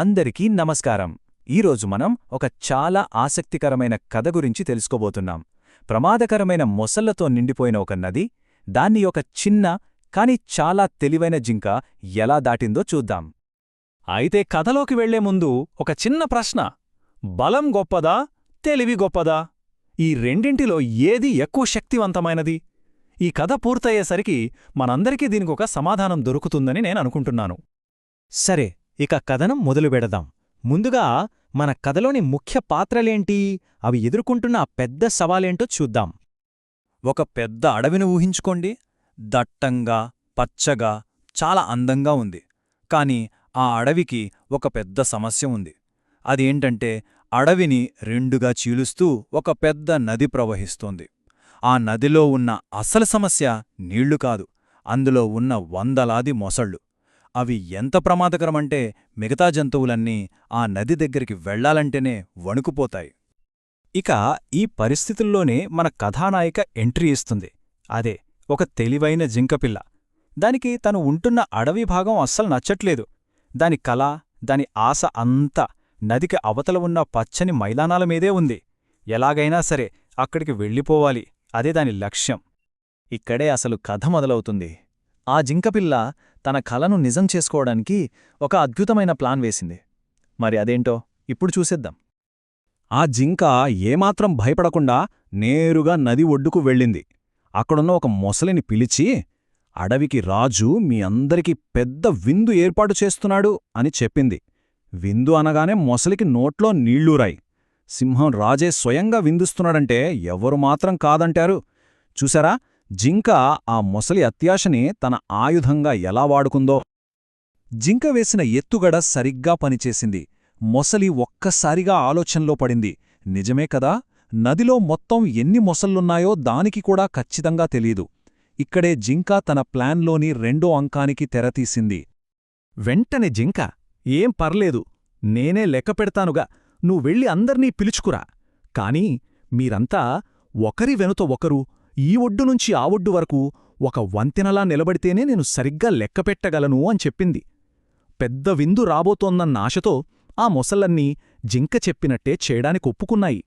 అందరికీ నమస్కారం. ఈరోజు మనం ఒక చాలా ఆసక్తికరమైన కథ గురించి తెలుసుకోబోతున్నాం. ప్రమాదకరమైన మొసళ్ళతో నిండిపోయిన ఒక నది దాన్ని ఒక చిన్న కాని చాలా తెలివైన జింక ఎలా దాటిందో చూద్దాం. అయితే కథలోకి వెళ్ళే ముందు ఒక చిన్న ప్రశ్న. బలం గొప్పదా తెలివి గొప్పదా? ఈ రెండింటిలో ఏది ఎక్కువ శక్తివంతమైనది? ఈ కథ పూర్తయ్యేసరికి మనందరికీ దీనికొక సమాధానం దొరుకుతుందని నేను అనుకుంటున్నాను. సరే ఇక కథనం మొదలు పెడదాం. ముందుగా మన కథలోని ముఖ్య పాత్రలేంటి? అవి ఎదుర్కొంటున్న ఆ పెద్ద సవాలేంటో చూద్దాం. ఒక పెద్ద అడవిని ఊహించుకోండి. దట్టంగా పచ్చగా చాలా అందంగా ఉంది. కాని ఆ అడవికి ఒక పెద్ద సమస్య ఉంది. అదేంటంటే అడవిని రెండుగా చీలుస్తూ ఒక పెద్ద నది ప్రవహిస్తోంది. ఆ నదిలో ఉన్న అసలు సమస్య నీళ్ళు కాదు. అందులో ఉన్న వందలాది మొసళ్ళు. అవి ఎంత ప్రమాదకరమంటే మిగతా జంతువులన్నీ ఆ నది దగ్గరికి వెళ్ళాలంటేనే వణుకుపోతాయి. ఇక ఈ పరిస్థితుల్లోనే మన కథానాయిక ఎంట్రీ ఇస్తుంది. అదే ఒక తెలివైన జింకపిల్ల. దానికి తను ఉంటున్న అడవి భాగం అస్సలు నచ్చట్లేదు. దాని కళ దాని ఆశ అంతా నదికి అవతల ఉన్న పచ్చని మైదానాల మీదే ఉంది. ఎలాగైనా సరే అక్కడికి వెళ్ళిపోవాలి. అదే దాని లక్ష్యం. ఇక్కడే అసలు కథ మొదలవుతుంది. ఆ జింకపిల్ల తన కలను నిజం చేసుకోవడానికి ఒక అద్భుతమైన ప్లాన్ వేసింది. మరి అదేంటో ఇప్పుడు చూసేద్దాం. ఆ జింక ఏమాత్రం భయపడకుండా నేరుగా నది ఒడ్డుకు వెళ్ళింది. అక్కడున్న ఒక మొసలిని పిలిచి అడవికి రాజు మీ అందరికీ పెద్ద విందు ఏర్పాటు చేస్తున్నాడు అని చెప్పింది. విందు అనగానే మొసలికి నోట్లో నీళ్ళూరాయి సింహం రాజే స్వయంగా విందుస్తున్నాడంటే ఎవరు మాత్రం కాదంటారు. చూసారా? జింక ఆ మొసలి అత్యాశని తన ఆయుధంగా ఎలా వాడుకుందో. జింక వేసిన ఎత్తుగడ సరిగ్గా పనిచేసింది. మొసలి ఒక్కసారిగా ఆలోచనలో పడింది. నిజమే కదా? నదిలో మొత్తం ఎన్ని మొసళ్ళున్నాయో దానికి కూడా ఖచ్చితంగా తెలీదు. ఇక్కడే జింక తన ప్లాన్లోని రెండో అంకానికి తెరతీసింది వెంటనే జింక ఏం పర్లేదు. నేనే లెక్క పెడతానుగా. నువ్వెళ్ళి అందర్నీ పిలుచుకురా. కాని మీరంతా ఒకరి వెనుత ఒకరు ఈ ఒడ్డు నుంచి ఆ ఒడ్డు వరకు ఒక వంతెనలా నిలబడితేనే నేను సరిగ్గా లెక్కపెట్టగలను అని చెప్పింది. పెద్ద విందు రాబోతోందన్న ఆశతో ఆ మొసళ్ళన్నీ జింక చెప్పినట్టే చేయడానికి ఒప్పుకున్నాయి.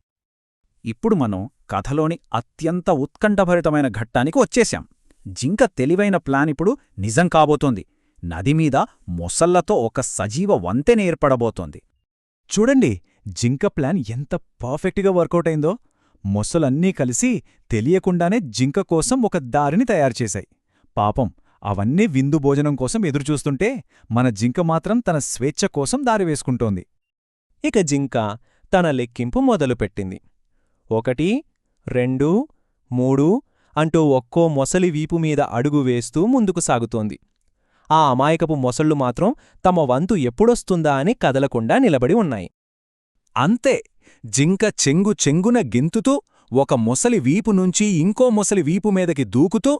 ఇప్పుడు మనం కథలోని అత్యంత ఉత్కంఠభరితమైన ఘట్టానికి వచ్చేశాం. జింక తెలివైన ప్లాన్ ఇప్పుడు నిజం కాబోతోంది. నదిమీద మొసళ్ళతో ఒక సజీవ వంతెన ఏర్పడబోతోంది. చూడండి జింక ప్లాన్ ఎంత పర్ఫెక్ట్గా వర్కౌట్ అయిందో. మొసలన్నీ కలిసి తెలియకుండానే జింక కోసం ఒక దారిని తయారుచేశాయి పాపం అవన్నీ విందు భోజనం కోసం ఎదురుచూస్తుంటే మన జింక మాత్రం తన స్వేచ్ఛ కోసం దారి వేసుకుంటోంది. ఇక జింక తన లెక్కింపు మొదలుపెట్టింది. ఒకటి రెండు మూడు అంటూ ఒక్కో మొసలి వీపు మీద అడుగు వేస్తూ ముందుకు సాగుతోంది. ఆ అమాయకపు మొసళ్ళు మాత్రం తమ వంతు ఎప్పుడొస్తుందా అని కదలకుండా నిలబడి ఉన్నాయి. అంతే! జింక చెంగు చెంగున గింతుతూ ఒక మొసలి వీపు నుంచి ఇంకో మొసలి వీపు మీదకి దూకుతూ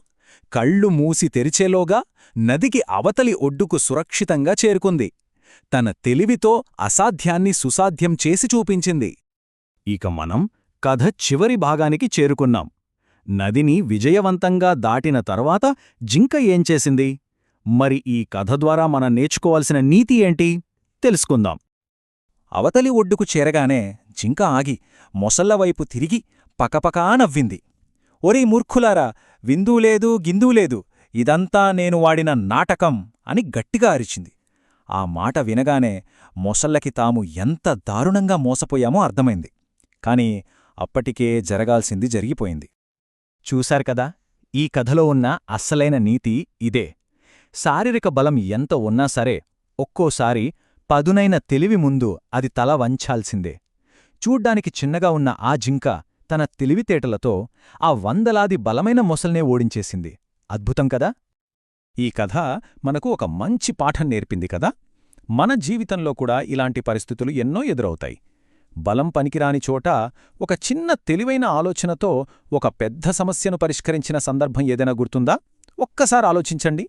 కళ్ళు మూసి తెరిచేలోగా నదికి అవతలి ఒడ్డుకు సురక్షితంగా చేరుకుంది. తన తెలివితో అసాధ్యాన్ని సుసాధ్యం చేసి చూపించింది. ఇక మనం కథ చివరి భాగానికి చేరుకున్నాం. నదిని విజయవంతంగా దాటిన తర్వాత జింక ఏంచేసింది మరి ఈ కథ ద్వారా మనం నేర్చుకోవాల్సిన నీతి ఏంటి? తెలుసుకుందాం. అవతలి ఒడ్డుకు చేరగానే జింక ఆగి మొసళ్ళవైపు తిరిగి పకపకా నవ్వింది. ఒరే మూర్ఖులారా విందూలేదు గిందూలేదు ఇదంతా నేను వాడిన నాటకం అని గట్టిగా అరిచింది. ఆ మాట వినగానే మొసళ్ళకి తాము ఎంత దారుణంగా మోసపోయామో అర్థమైంది. కాని అప్పటికే జరగాల్సింది జరిగిపోయింది. చూశారు కదా ఈ కథలో ఉన్న అస్సలైన నీతి ఇదే. శారీరక బలం ఎంత ఉన్నా సరే ఒక్కోసారి పదునైన తెలివి ముందు అది తల వంచాల్సిందే. చూడ్డానికి చిన్నగా ఉన్న ఆ జింక తన తెలివితేటలతో ఆ వందలాది బలమైన మొసల్నే ఓడించేసింది. అద్భుతం కదా? ఈ కథ మనకు ఒక మంచి పాఠం నేర్పింది కదా? మన జీవితంలో కూడా ఇలాంటి పరిస్థితులు ఎన్నో ఎదురవుతాయి. బలం పనికిరాని చోట ఒక చిన్న తెలివైన ఆలోచనతో ఒక పెద్ద సమస్యను పరిష్కరించిన సందర్భం ఏదైనా గుర్తుందా? ఒక్కసారి ఆలోచించండి.